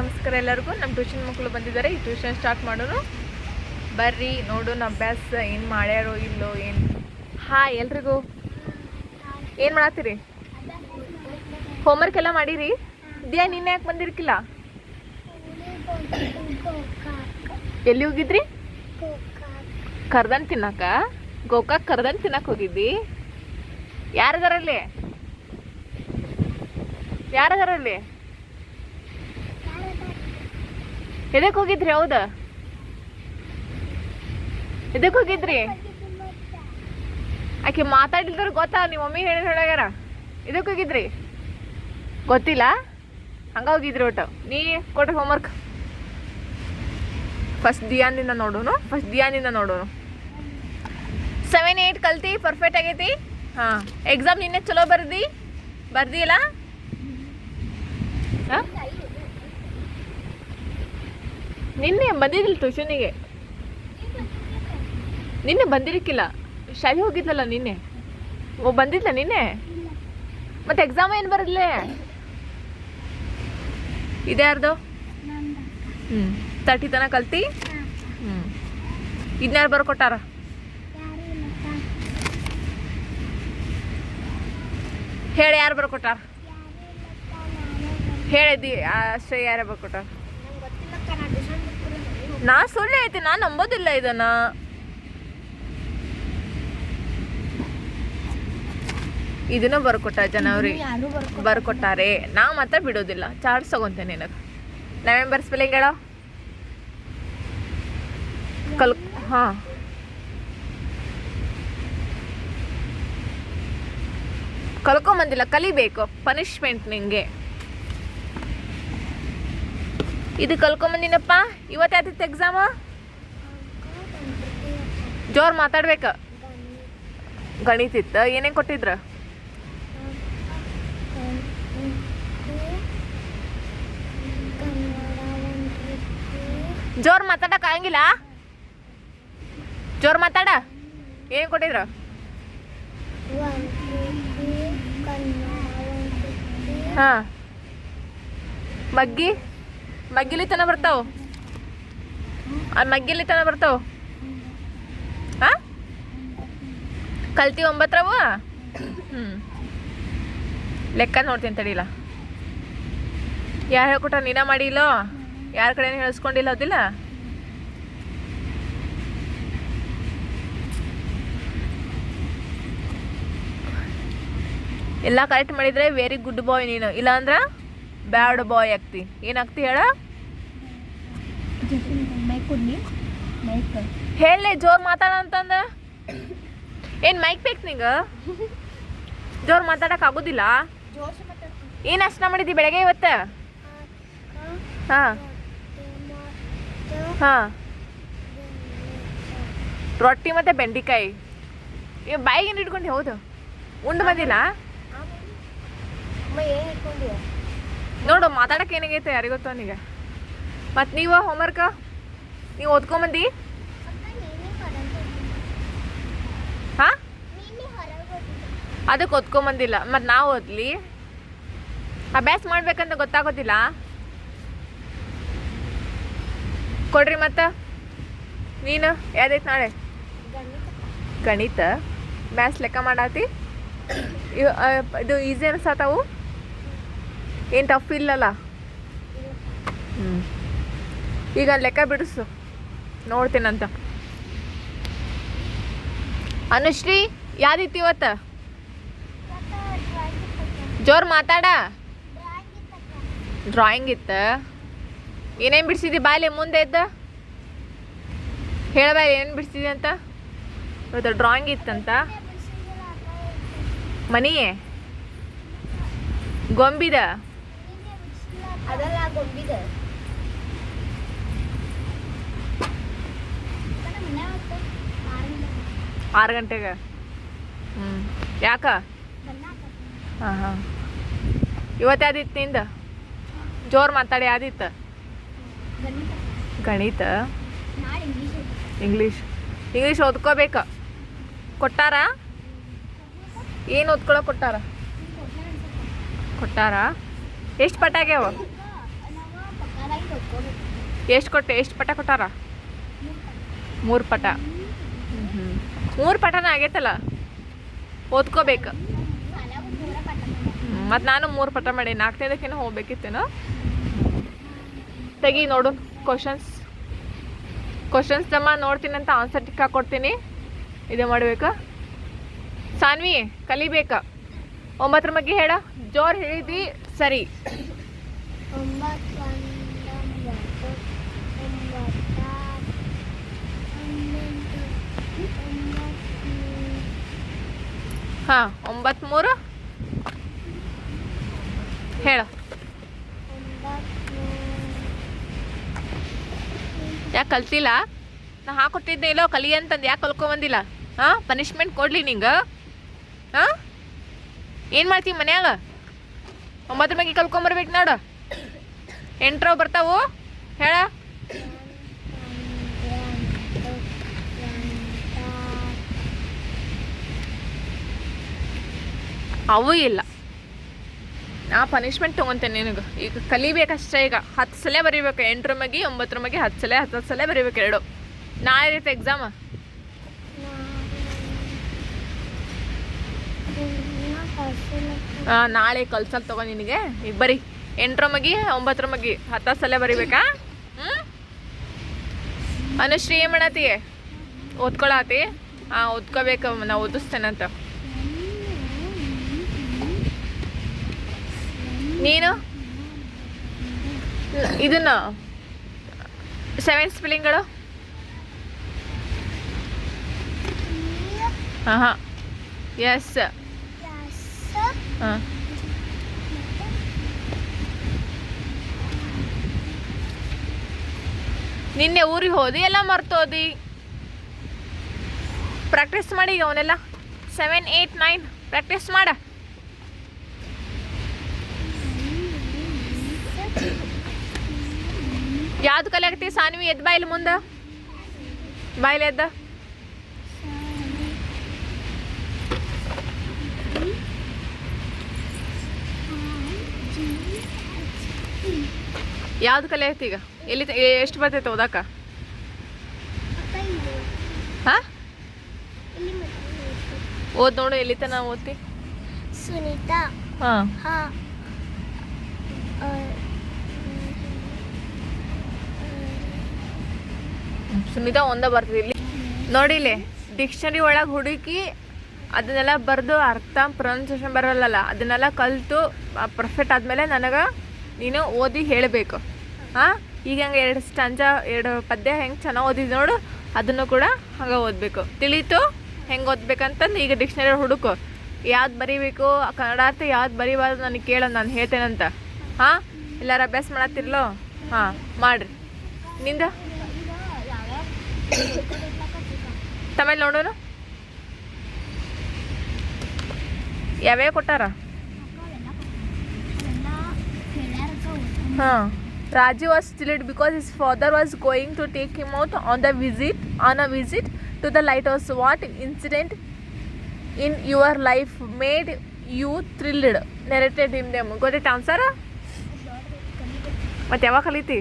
ನಮಸ್ಕಾರ ಎಲ್ಲರಿಗೂ. ನಮ್ಮ ಟ್ಯೂಷನ್ ಮಕ್ಕಳು ಬಂದಿದ್ದಾರೆ. ಈ ಟ್ಯೂಷನ್ ಸ್ಟಾರ್ಟ್ ಮಾಡೋಣ. ಬರ್ರಿ, ನೋಡೋಣ ಅಭ್ಯಾಸ. ಏನು ಮಾಡ್ಯಾರೋ ಇಲ್ಲೋ ಏನು? ಹಾ ಎಲ್ರಿಗೂ. ಏನು ಮಾಡತ್ತೀರಿ? ಹೋಮ್ವರ್ಕ್ ಎಲ್ಲ ಮಾಡಿರಿ? ದ್ಯಾ ನಿನ್ನೆ ಯಾಕೆ ಬಂದಿರ್ಕಿಲ್ಲ? ಎಲ್ಲಿ ಹೋಗಿದ್ರಿ? ಕರ್ದನ್ ತಿನ್ನಕ? ಗೋಕಾಕ್ ಕರ್ದನ್ ತಿನ್ನಕ್ ಹೋಗಿದ್ದಿ? ಯಾರದಾರಲ್ಲಿ? ಯಾರದಾರಲ್ಲಿ? ಎದಕ್ಕೆ ಹೋಗಿದ್ರಿ? ಹೌದ? ಎದಕ್ಕೆ ಹೋಗಿದ್ರಿ? ಆಕೆ ಮಾತಾಡಿಲ್ದ್ರ ಗೊತ್ತಾ? ನಿಮ್ಮ ಮಮ್ಮಿ ಹೇಳಿದ್ರು ಹೇಳಾಗ್ಯಾರ. ಇದಕ್ಕೆ ಹೋಗಿದ್ರಿ? ಗೊತ್ತಿಲ್ಲ? ಹಂಗ ಹೋಗಿದ್ರಿ ಒಟ್ಟು. ನೀ ಕೊಟ್ಟ ಹೋಮ್ವರ್ಕ್ ಫಸ್ಟ್ ದಿಯಾನಿಂದ ನೋಡೋನು. ಫಸ್ಟ್ ದಿಯಾನಿಂದ ನೋಡೋನು. ಸೆವೆನ್ ಏಯ್ಟ್ ಕಲ್ತಿ? ಪರ್ಫೆಕ್ಟ್ ಆಗೈತಿ? ಹಾಂ. ಎಕ್ಸಾಮ್ ನಿನ್ನೆ ಚಲೋ ಬರ್ದಿ? ಬರ್ದಿಲ್ಲ ಹಾಂ ನಿನ್ನೆ ಬಂದಿದ್ದಿಲ್ಲ ಟ್ಯೂಷನಿಗೆ ನಿನ್ನೆ ಬಂದಿರಕ್ಕಿಲ್ಲ ಶಾಲೆ ಹೋಗಿದ್ದಲ್ಲ ನಿನ್ನೆ? ಓ, ಬಂದಿದ್ಲ ನಿನ್ನೆ? ಮತ್ತೆ ಎಕ್ಸಾಮ್ ಏನು ಬರದ್ಲೆ? ಇದ್ಯಾರ್ದು ಹ್ಞೂ ತರ್ಟಿ ತನ ಕಲ್ತಿ? ಹ್ಞೂ ಇದನ್ನಾರು ಬರ್ಕೊಟ್ಟಾರ ಹೇಳಿ ಯಾರು ಬರ್ಕೊಟ್ಟಾರ ಹೇಳಿದ್ದಿ ಅಷ್ಟೇ ಯಾರೇ ಬರ್ಕೊಟ್ಟಾರ ನಾ ಸುಳ್ಳು ಐತಿ ನಾ ನಂಬೋದಿಲ್ಲ ಇದನ್ನ. ಇದನ್ನ ಬರ್ಕೊಟ್ಟ ಜನವರಿ, ಬರ್ಕೊಟ್ಟಾರೆ. ನಾ ಮಾತ್ರ ಬಿಡೋದಿಲ್ಲ ಚಾರ್ಜ್ ತಗೊಂತೇನೆ ನಿನಗೆ. ನವೆಂಬರ್ ಸ್ಪೆಲ್ಲಿಂಗ್ ಹೇಳ. ಕಲ್, ಹಾಂ. ಕಲ್ಕೊಂಬಂದಿಲ್ಲ, ಕಲಿಬೇಕು ಪನಿಷ್ಮೆಂಟ್ ನಿಂಗೆ. ಇದು ಕಲ್ಕೊಂಬಂದಿನಪ್ಪ. ಇವತ್ತಾಯ್ತಿತ್ತು ಎಕ್ಸಾಮ ಜೋರ್ ಮಾತಾಡ್ಬೇಕ. ಗಣಿತಿತ್ತ ಏನೇನು ಕೊಟ್ಟಿದ್ರ? ಜೋರ್ ಮಾತಾಡಕ್ ಆಗಂಗಿಲ್ಲ? ಜೋರು ಮಾತಾಡ. ಏನ್ ಕೊಟ್ಟಿದ್ರ? ಹಾಂ. ಮಗ್ಗಿ? ಮಗ್ಗಿಲಿ ತನ ಬರ್ತಾವ? ಮಗ್ಗಿಲಿ ತನ ಬರ್ತಾವ? ಹಾ ಕಲ್ತಿ ಒಂಬತ್ತರವು ಹ್ಞೂ ಲೆಕ್ಕ ನೋಡ್ತೀನಿ ತಡಿಲ್ಲ ಯಾರು ಹೇಳ್ಕೊಟ್ರ ನೀನ ಮಾಡಿಲ್ಲೋ? ಯಾರ ಕಡೆ ಹೇಳಿಸ್ಕೊಂಡಿಲ್ಲ ಅದಿಲ್ಲ? ಎಲ್ಲ ಕರೆಕ್ಟ್ ಮಾಡಿದ್ರೆ ವೆರಿ ಗುಡ್ ಬಾಯ್ ನೀನು. ಇಲ್ಲಾಂದ್ರ ಬ್ಯಾಡ್ ಬಾಯ್ ಆಗ್ತಿ. ಏನಾಗ್ತಿ ಹೇಳ? ಹೇಳಿ ಜೋರ್ ಮಾತಾಡ ಅಂತಂದ. ಏನ್ ಮೈಕ್ ಬೇಕು ನಿಂಗ? ಜೋರ್ ಮಾತಾಡಕ್ ಆಗುದಿಲ್ಲ? ಏನ್ ಅಷ್ಟ ಮಾಡಿದಿ ಬೆಳಗ್ಗೆ ಇವತ್ತ? ಹಾ. ಹಾ. ರೊಟ್ಟಿ ಮತ್ತೆ ಬೆಂಡಿಕಾಯಿ. ಬಾಯಿಗೆ ಬಾಯಿಗೆ ಇಟ್ಕೊಂಡು ಹೌದು. ಉಂಡು ಬಂದಿಲ್ಲ? ನೋಡು, ಮಾತಾಡಕ್ಕೆ ಏನಾಗೈತೆ ಯಾರಿಗೊತ್ತು ಅವನಿಗೆ? ಮತ್ತು ನೀವು ಹೋಮ್ವರ್ಕ ನೀವು ಓದ್ಕೊಂಬಂದಿ? ಹಾಂ? ಅದಕ್ಕೆ ಓದ್ಕೊಂಬಂದಿಲ್ಲ. ಮತ್ತು ನಾವು ಓದ್ಲಿ. ಅಭ್ಯಾಸ ಮಾಡ್ಬೇಕಂತ ಗೊತ್ತಾಗೋದಿಲ್ಲ? ಕೊಡ್ರಿ ಮತ್ತೆ. ನೀನು, ಯಾವ್ದೈತೆ ನಾಳೆ? ಗಣಿತ. ಮ್ಯಾಥ್ಸ್ ಲೆಕ್ಕ ಮಾಡಾತಿ? ಇದು ಈಸಿ ಅನ್ಸತ್ತಾವು ಏನು ಟಫ್ ಇಲ್ಲಲ್ಲ? ಹ್ಞೂ ಈಗ ಲೆಕ್ಕ ಬಿಡಿಸು. ನೋಡ್ತೀನಂತ. ಅನುಶ್ರೀ, ಯಾವ್ದಿತ್ತು ಇವತ್ತು? ಜೋರು ಮಾತಾಡ. ಡ್ರಾಯಿಂಗ್ ಇತ್ತ? ಏನೇನು ಬಿಡಿಸಿದಿ ಬಾಲಿ ಮುಂದೆ ಇದ್ದ ಹೇಳಬಾಯಿ ಏನು ಬಿಡಿಸಿದಿ ಅಂತ? ಇವತ್ತು ಡ್ರಾಯಿಂಗ್ ಇತ್ತಂತ? ಮನೆಯೇ? ಗೊಂಬಿದ? ಆರು ಗಂಟೆಗೆ. ಹ್ಞೂ ಯಾಕ? ಹಾಂ ಹಾಂ. ಇವತ್ತು ಯಾವ್ದಿತ್ತು ನಿಂದ? ಜೋರು ಮಾತಾಡಿ ಯಾವ್ದಿತ್ತು ಗಣಿತ. English English. ಓದ್ಕೋಬೇಕ. ಕೊಟ್ಟಾರ? ಏನು ಓದ್ಕೊಳ್ಳೋ ಕೊಟ್ಟಾರ? ಕೊಟ್ಟಾರ? ಎಷ್ಟು ಪಟ್ಟ ಆಗ್ಯಾವ ನಾವು ಪಕ್ಕದಾಗ ಎಷ್ಟು ಕೊಟ್ಟೆ ಎಷ್ಟು ಪಟ ಕೊಟ್ಟಾರ? ಮೂರು ಪಟ. ಹ್ಞೂ ಮೂರು ಪಟನ ಆಗೈತಲ್ಲ? ಓದ್ಕೋಬೇಕು. ಮತ್ತು ನಾನು ಮೂರು ಪಟ ಮಾಡಿ ನಾಲ್ಕನೇದಕ್ಕೇನೋ ಹೋಗ್ಬೇಕಿತ್ತೇನೋ? ತೆಗಿ ನೋಡು ಕ್ವಶನ್ಸ್ ಕ್ವಶನ್ಸ್ ತಮ್ಮ ನೋಡ್ತೀನಿ ಅಂತ ಆನ್ಸರ್ ಟಿಕ್ ಕೊಡ್ತೀನಿ. ಇದೇ ಮಾಡಬೇಕು. ಸಾನ್ವಿ, ಕಲಿಬೇಕ. ಒಂಬತ್ತರ ಬಗ್ಗೆ ಹೇಳ. ಜೋರು ಹೇಳಿದಿ, ಸರಿ. ಹಾಂ, ಒಂಬತ್ಮೂರು? ಹೇಳು. ಯಾಕೆ ಕಲ್ತಿಲ್ಲ? ನಾ ಹಾಕೊಟ್ಟಿದ್ದೆ ಇಲ್ಲೋ ಕಲಿ ಅಂತಂದು ಯಾಕೆ ಕಲ್ಕೊಂಬಂದಿಲ್ಲ? ಹಾಂ ಪನಿಷ್ಮೆಂಟ್ ಕೊಡ್ಲಿ ನಿಂಗೆ? ಹಾಂ? ಏನು ಮಾಡ್ತೀವಿ ಮನ್ಯಾಗ? ಒಂಬತ್ತು ಬಗ್ಗೆ ಕಲ್ಕೊಂಬರ್ಬೇಕು ನೋಡು. ಎಂಟ್ರೋ ಬರ್ತಾವು? ಹೇಳ. ಅವು ಇಲ್ಲ. ನಾ ಪನಿಷ್ಮೆಂಟ್ ತೊಗೊತೇನೆ ನಿನಗೆ. ಈಗ ಕಲಿಬೇಕಷ್ಟೇ ಈಗ. ಹತ್ತು ಸಲ ಬರೀಬೇಕು ಎಂಟರ ಮಗಿ ಒಂಬತ್ತರ ಮಗಿ ಹತ್ತು ಸಲ ಹತ್ತು ಸಲ ಬರೀಬೇಕು ಎರಡು. ನಾಳೆ ಇರುತ್ತೆ ಎಕ್ಸಾಮ ನಾಳೆ ಕಲ್ಸಲ್ ತಗೋ ನಿನಗೆ. ಈಗ ಬರಿ. ಎಂಟರ ಮಗಿ ಒಂಬತ್ತರ ಮಗಿ ಹತ್ತು ಸಲ ಬರಿಬೇಕಾ? ಹ್ಞೂ ಅನುಶ್ರೀ ಏನು ಮಾಡತ್ತೀ ಓದ್ಕೊಳತಿ? ಹಾಂ ಓದ್ಕೋಬೇಕು, ನಾ ಓದಿಸ್ತೇನಂತ. ನೀನು? ಇದನ್ನ? ಸೆವೆನ್ ಸ್ಪೆಲ್ಲಿಂಗ್ಗಳು ಹಾಂ ಹಾಂ ಎಸ್ ಹಾಂ. ನಿನ್ನೆ ಊರಿಗೆ ಹೋದಿ ಎಲ್ಲ ಮರ್ತೋದಿ ಪ್ರಾಕ್ಟೀಸ್ ಮಾಡಿ ಅವನೆಲ್ಲ ಸೆವೆನ್ ಏಯ್ಟ್ ನೈನ್ ಪ್ರಾಕ್ಟೀಸ್ ಮಾಡ. ಯಾವ್ದು ಕಲಿಯಾಕತಿ ಸಾನ್ವಿ ಎದ್ ಬಾಯಿಲ್ ಮುಂದೆ. ಬಾಯಿಲ್ ಎದ್ದ. ಯಾವ್ದು ಕಲಿಯಾಕತಿ ಈಗ? ಎಲ್ಲಿ ಎಷ್ಟು ಬರ್ತೈತೆ ಓದಾಕ? ಹಾಂ? ಓದ್ ನೋಡು ಎಲ್ಲಿ ತನ ಓದ್ತಿ? ಸುನೀತಾ. ಹಾ. ಹಾ. ಸುನೀತಾ ಒಂದ ಬರ್ತದೆ. ಇಲ್ಲಿ ನೋಡಿಲಿ ಡಿಕ್ಷನರಿ ಒಳಗೆ ಹುಡುಕಿ ಅದನ್ನೆಲ್ಲ ಬರೆದು ಅರ್ಥ ಪ್ರೊನೌನ್ಸೇಷನ್ ಬರಲ್ಲಲ್ಲ, ಅದನ್ನೆಲ್ಲ ಕಲಿತು ಪರ್ಫೆಕ್ಟ್ ಆದಮೇಲೆ ನನಗೆ ನೀನು ಓದಿ ಹೇಳಬೇಕು. ಹಾಂ? ಈಗ ಹಂಗೆ ಎರಡು ಸ್ಟಂಜ, ಎರಡು ಪದ್ಯ ಹೆಂಗೆ ಚೆನ್ನಾಗಿ ಓದಿದ್ ನೋಡು, ಅದನ್ನು ಕೂಡ ಹಂಗೆ ಓದಬೇಕು. ತಿಳಿತು ಹೆಂಗೆ ಓದ್ಬೇಕಂತಂದು ಈಗ ಡಿಕ್ಷನರಿ ಹುಡುಕು. ಯಾವ್ದು ಬರೀಬೇಕು? ಕನ್ನಡ ಅರ್ಥ ಯಾವ್ದು ಬರೀಬಾರ್ದು ನನಗೆ ಕೇಳು, ನಾನು ಹೇಳ್ತೇನಂತ. ಹಾಂ? ಎಲ್ಲಾರು ಅಭ್ಯಾಸ ಮಾಡತ್ತಿರ್ಲೋ ಹಾಂ, ಮಾಡಿರಿ. ನಿಂದ? ತಮಿಳ್ ನೋಡೋಣ ಯಾವ್ಯಾವ ಕೊಟ್ಟಾರ? ಹಾಂ. Raju was thrilled because his father was going to take him out on the visit on a visit to the lighthouse what incident in your life made you thrilled narrated in them ಗೊತ್ತೈತೆ answer ಮತ್ತೆ ಯಾವಾಗ ಕಲಿತಿ?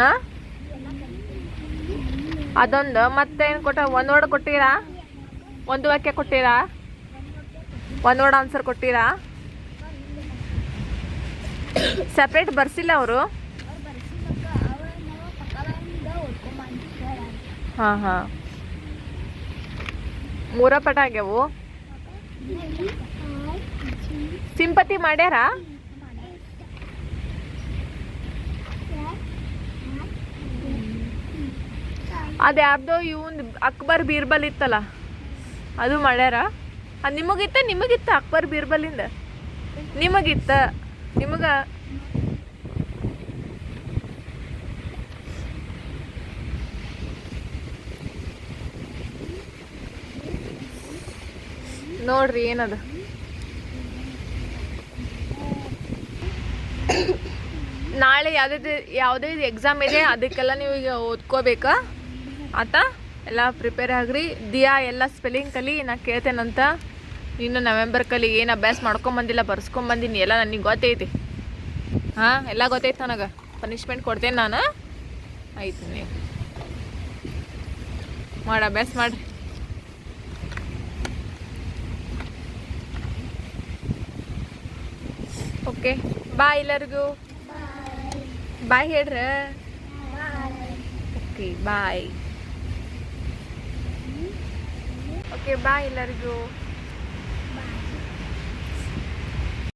ನಾ? ಅದೊಂದು ಮತ್ತೆ ಏನು ಕೊಟ್ಟ? ಒಂದು word ಕೊಟ್ಟಿರಾ? ಒಂದು ವಾಕ್ಯ ಕೊಟ್ಟಿರಾ? ಒಂದು ವರ್ಡ್ ಆನ್ಸರ್ ಕೊಟ್ಟಿರಾ? ಸಪ್ರೇಟ್ ಬರ್ಸಿಲ್ಲ ಅವರು? ಹಾಂ ಹಾಂ. ಮೂರ ಪಟ ಆಗ್ಯಾವು? ಸಿಂಪತಿ ಮಾಡ್ಯಾರ? ಅದು ಯಾರ್ದೋ ಇವನ್ ಅಕ್ಬರ್ ಬೀರ್ಬಲ್ ಇತ್ತಲ್ಲ? ಅದು ಮಾಡ್ಯಾರ? ಅದು ನಿಮಗಿತ್ತ? ನಿಮಗಿತ್ತ ಅಕ್ಬರ್ ಬೀರ್ಬಲಿಂದ? ನಿಮಗಿತ್ತ? ನಿಮಗ? ನೋಡ್ರಿ ಏನದ? ನಾಳೆ ಯಾವುದೇ ಯಾವುದೇ ಎಕ್ಸಾಮ್ ಇದೆ, ಅದಕ್ಕೆಲ್ಲ ನೀವು ಈಗ ಓದ್ಕೋಬೇಕಾ? ಆತ ಎಲ್ಲ ಪ್ರಿಪೇರ್ ಆಗ್ರಿ. ದಿಯಾ ಎಲ್ಲ ಸ್ಪೆಲ್ಲಿಂಗ್ ಕಲಿ ನಾ ಕೇಳ್ತೇನಂತ ನೀನು ನವೆಂಬರ್ ಕಲಿ ಏನು ಅಭ್ಯಾಸ ಮಾಡ್ಕೊಂಬಂದಿಲ್ಲ ಬರ್ಸ್ಕೊಂಬಂದಿನಿ ಎಲ್ಲ ನನಗೆ ಗೊತ್ತೈತಿ ಹಾಂ ಎಲ್ಲ ಗೊತ್ತೈತೆ ನನಗೆ. ಪನಿಷ್ಮೆಂಟ್ ಕೊಡ್ತೇನೆ ನಾನು. ಆಯ್ತು ನೀವು ಮಾಡಿ ಅಭ್ಯಾಸ ಮಾಡಿರಿ ಓಕೆ ಬಾಯ್ ಎಲ್ಲರಿಗೂ. ಬಾಯ್ ಹೇಳ್ರ? ಓಕೆ ಬಾಯ್ ಓಕೆ ಬಾಯ್ ಎಲ್ಲರಿಗೂ.